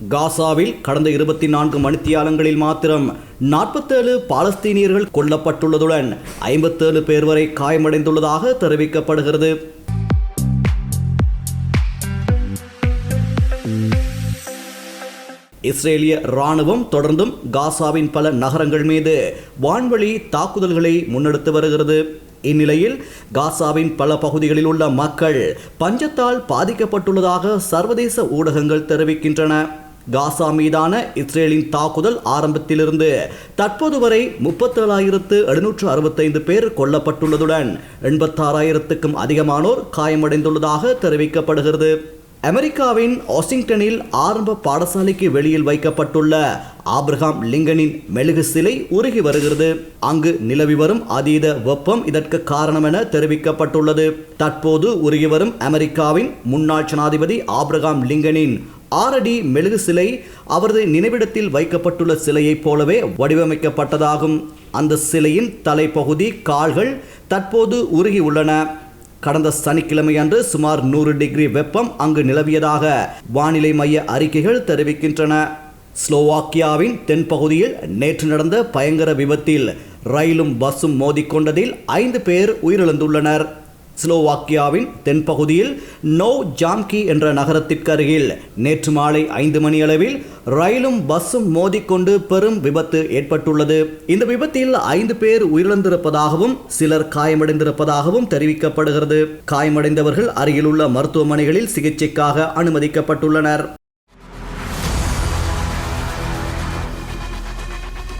காசாவில் கடந்த இருபத்தி நான்கு மணித்தியாலங்களில் மாத்திரம் நாற்பத்தேழு பாலஸ்தீனியர்கள் கொல்லப்பட்டுள்ளதுடன் ஐம்பத்தேழு பேர் வரை காயமடைந்துள்ளதாக தெரிவிக்கப்படுகிறது. இஸ்ரேலிய ராணுவம் தொடர்ந்தும் காசாவின் பல நகரங்கள் மீது வான்வழி தாக்குதல்களை முன்னெடுத்து வருகிறது. இந்நிலையில் காசாவின் பல பகுதிகளில் உள்ள மக்கள் பஞ்சத்தால் பாதிக்கப்பட்டுள்ளதாக சர்வதேச ஊடகங்கள் தெரிவிக்கின்றன. காசா மீதான இஸ்ரேலின் தாக்குதல் ஆரம்பத்திலிருந்து தற்போது வரை முப்பத்தேழாயிரத்து எழுநூற்று அறுபத்தைந்து பேர் கொல்லப்பட்டுள்ளதுடன் எண்பத்தாறாயிரத்துக்கும் அதிகமானோர் காயமடைந்துள்ளதாக தெரிவிக்கப்படுகிறது. அமெரிக்காவின் வாஷிங்டனில் ஆரம்ப பாடசாலைக்கு வெளியில் வைக்கப்பட்டுள்ள ஆப்ரஹாம் லிங்கனின் மெழுகு சிலை உருகி வருகிறது. அங்கு நிலவி வரும் அதீத வெப்பம் இதற்கு காரணம் என தெரிவிக்கப்பட்டுள்ளது. தற்போது உருகி வரும் அமெரிக்காவின் முன்னாள் ஜனாதிபதி ஆப்ரஹாம் லிங்கனின் ஆறடி மெழுகு சிலை அவரது நினைவிடத்தில் வைக்கப்பட்டுள்ள சிலையைப் போலவே வடிவமைக்கப்பட்டதாகும். அந்த சிலையின் தலைப்பகுதி கால்கள் தற்போது உருகி உள்ளன. கடந்த சனிக்கிழமை அன்று சுமார் நூறு டிகிரி வெப்பம் அங்கு நிலவியதாக வானிலை மைய அறிக்கைகள் தெரிவிக்கின்றன. ஸ்லோவாக்கியாவின் தென்பகுதியில் நேற்று நடந்த பயங்கர விபத்தில் ரயிலும் பஸ்ஸும் மோதிக்கொண்டதில் ஐந்து பேர் உயிரிழந்துள்ளனர். ஸ்லோவாக்கியாவின் தென்பகுதியில் நோ ஜாம்கி என்ற நகரத்திற்கு அருகில் நேற்று மாலை ஐந்து மணி அளவில் ரயிலும் பஸ்ஸும் மோதிக்கொண்டு பெரும் விபத்து ஏற்பட்டுள்ளது. இந்த விபத்தில் ஐந்து பேர் உயிரிழந்திருப்பதாகவும் சிலர் காயமடைந்திருப்பதாகவும் தெரிவிக்கப்படுகிறது. காயமடைந்தவர்கள் அருகிலுள்ள மருத்துவமனைகளில் சிகிச்சைக்காக அனுமதிக்கப்பட்டுள்ளனர்.